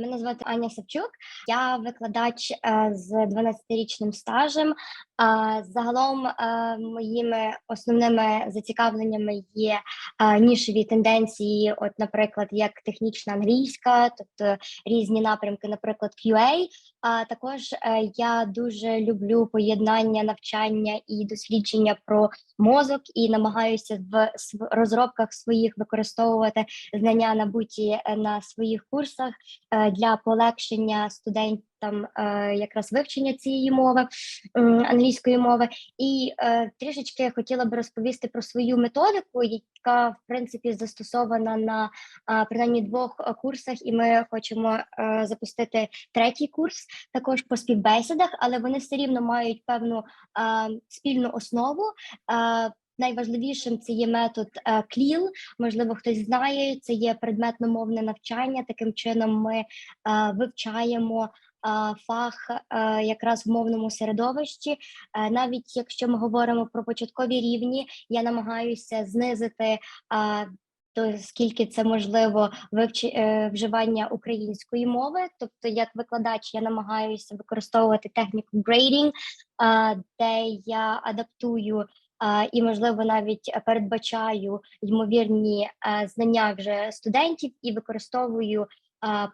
Мене звати Аня Савчук. Я викладач е, з 12-річним стажем. Загалом е, моїми основними зацікавленнями є е, нішеві тенденції, от, наприклад, як технічна англійська, тобто різні напрямки, наприклад, QA. А також е, я дуже люблю поєднання навчання і дослідження про мозок і намагаюся в розробках своїх використовувати знання набуті на своїх курсах для полегшення студентам е, якраз вивчення цієї мови англійської мови. І е, трішечки хотіла би розповісти про свою методику, яка в принципі застосована на принаймні двох е, курсах, і ми хочемо е, запустити третій курс також по співбесідах, але вони все рівно мають певну спільну основу. Найважливішим це є метод е, CLIL, можливо, хтось знає. Це є предметно-мовне навчання. Таким чином, ми е, вивчаємо е, фах якраз в мовному середовищі. Навіть якщо ми говоримо про початкові рівні, я намагаюся знизити. то скільки це можливо вивчи, е, вживання української мови, тобто як викладач я намагаюся використовувати техніку е, де я адаптую і, можливо, навіть передбачаю ймовірні знання вже студентів і використовую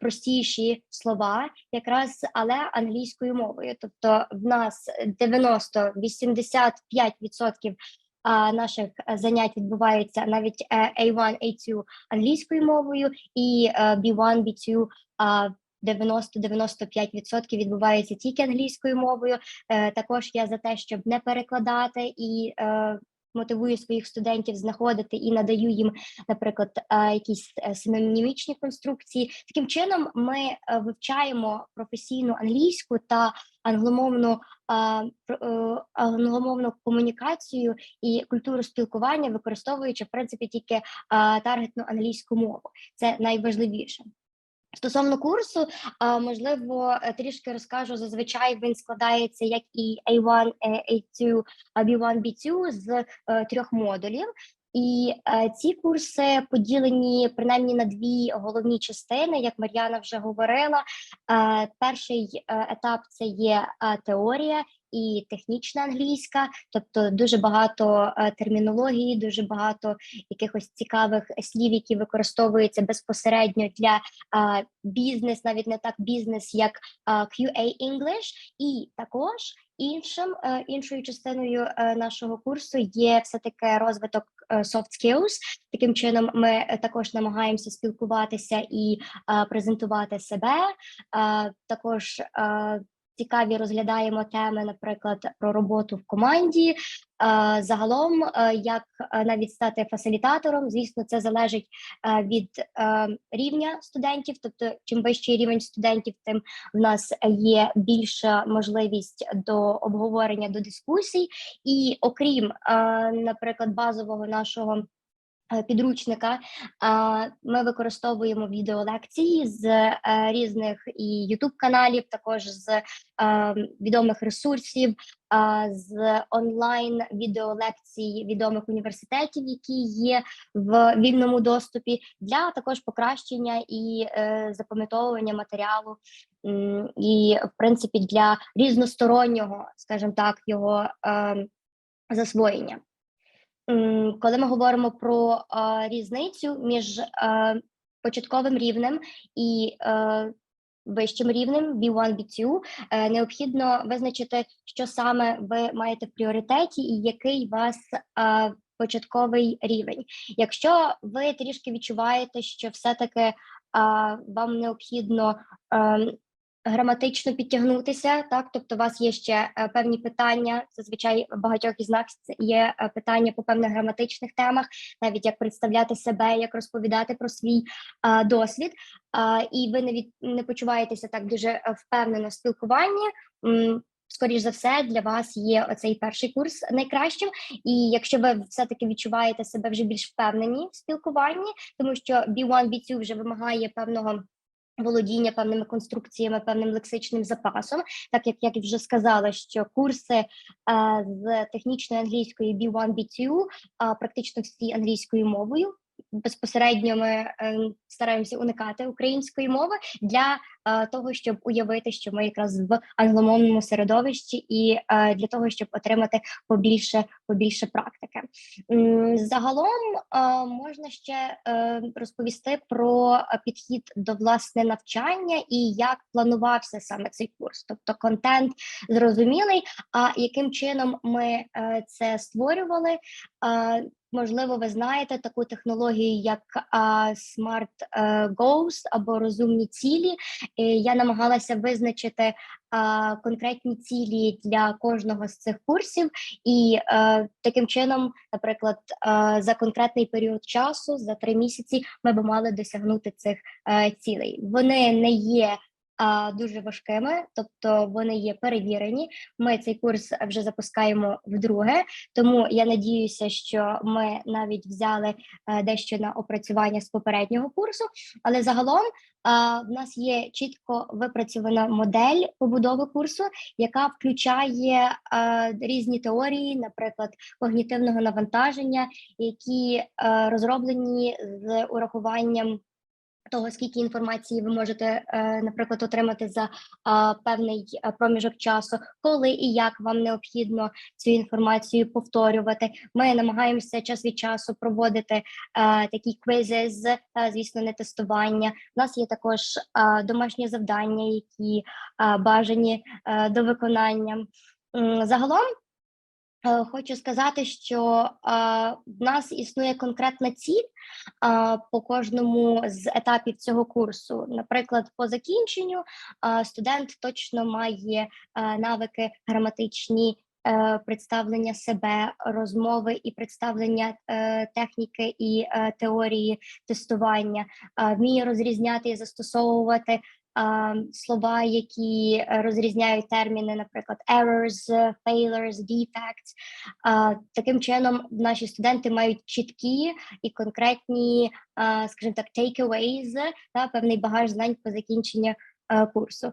простіші слова, якраз але англійською мовою. Тобто, в нас 90-85% а, наших е, занять відбуваються навіть е, A1, A2 англійською мовою, і е, B1, B2 90-95% відбувається тільки англійською мовою. Е, Також я за те, щоб не перекладати і е, мотивую своїх студентів знаходити і надаю їм, наприклад, е, якісь е, синонімічні конструкції. Таким чином, ми е, вивчаємо професійну англійську та англомовну англомовну комунікацію і культуру спілкування, використовуючи в принципі тільки таргетну англійську мову. Це найважливіше. Стосовно курсу, можливо, е, трішки розкажу. Зазвичай він складається як і A1, е, A2, B1, B2 з е, трьох модулів. І е, ці курси поділені принаймні на дві головні частини, як Мар'яна вже говорила. Е, перший е, етап це є е, теорія і технічна англійська, тобто дуже багато е, термінології, дуже багато якихось цікавих слів, які використовуються безпосередньо для бізнес, навіть не так бізнес, як QA English, і також іншим е, іншою частиною е, нашого курсу є все таки розвиток е, soft skills. Таким чином, ми також намагаємося спілкуватися і презентувати себе. Також цікаві розглядаємо теми, наприклад, про роботу в команді. Е, Загалом, е, як е, навіть стати фасилітатором, звісно, це залежить від рівня студентів. Тобто, чим вищий рівень студентів, тим в нас є більша можливість до обговорення, до дискусій. І окрім, наприклад, базового нашого. Е, Підручника ми використовуємо відеолекції з е, різних і youtube каналів, також з е, відомих ресурсів, з онлайн відеолекцій відомих університетів, які є в вільному доступі, для також покращення і запам'ятовування матеріалу, і в принципі для різностороннього, скажімо так, його е, засвоєння. Коли ми говоримо про різницю між початковим рівнем і вищим рівнем B1, B2, е, необхідно визначити, що саме ви маєте в пріоритеті і який у вас початковий рівень. Якщо ви трішки відчуваєте, що все-таки вам необхідно е, граматично підтягнутися, так тобто у вас є ще е, певні питання. Зазвичай в багатьох із нас є е, питання по певних граматичних темах, навіть як представляти себе, як розповідати про свій е, досвід. Е, і ви не не почуваєтеся так дуже впевнено в спілкуванні. м, Скоріш за все, для вас є оцей перший курс найкращим. І якщо ви все-таки відчуваєте себе вже більш впевнені в спілкуванні, тому що B1, B2 вже вимагає певного володіння певними конструкціями, певним лексичним запасом, так як я вже сказала, що курси е, з технічної англійської B1, B2 е, практично всі англійською мовою. Безпосередньо ми е, стараємося уникати української мови для е, того, щоб уявити, що ми якраз в англомовному середовищі, і е, для того, щоб отримати побільше побільше практики. Загалом можна ще розповісти про підхід до власне навчання і як планувався саме цей курс, тобто контент зрозумілий. А яким чином ми це створювали? Можливо, ви знаєте таку технологію, як Smart е, Goals або розумні цілі. Я намагалася визначити конкретні цілі для кожного з цих курсів, і е, таким чином, наприклад, е, за конкретний період часу, за три місяці, ми би мали досягнути цих цілей. Вони не є дуже важкими, тобто вони є перевірені. Ми цей курс вже запускаємо вдруге, тому я надіюся, що ми навіть взяли е, дещо на опрацювання з попереднього курсу, але загалом. а, В нас є чітко випрацьована модель побудови курсу, яка включає е, різні теорії, наприклад, когнітивного навантаження, які е, розроблені з урахуванням того, скільки інформації ви можете, е, наприклад, отримати за певний е, проміжок часу, коли і як вам необхідно цю інформацію повторювати. Ми намагаємося час від часу проводити е, такі квизи з, е, звісно, не тестування. У нас є також е, домашні завдання, які е, бажані е, до виконання. Загалом Е, Хочу сказати, що а, в нас існує конкретна ціль а, по кожному з етапів цього курсу. Наприклад, по закінченню студент точно має навики граматичні. е, Представлення себе, розмови і представлення е, техніки і е, теорії тестування, а, вміє розрізняти і застосовувати слова, які е, розрізняють терміни, наприклад, errors, failures, defects. Таким чином, наші студенти мають чіткі і конкретні, скажімо так, takeaways, та певний багаж знань по закінченню е, курсу.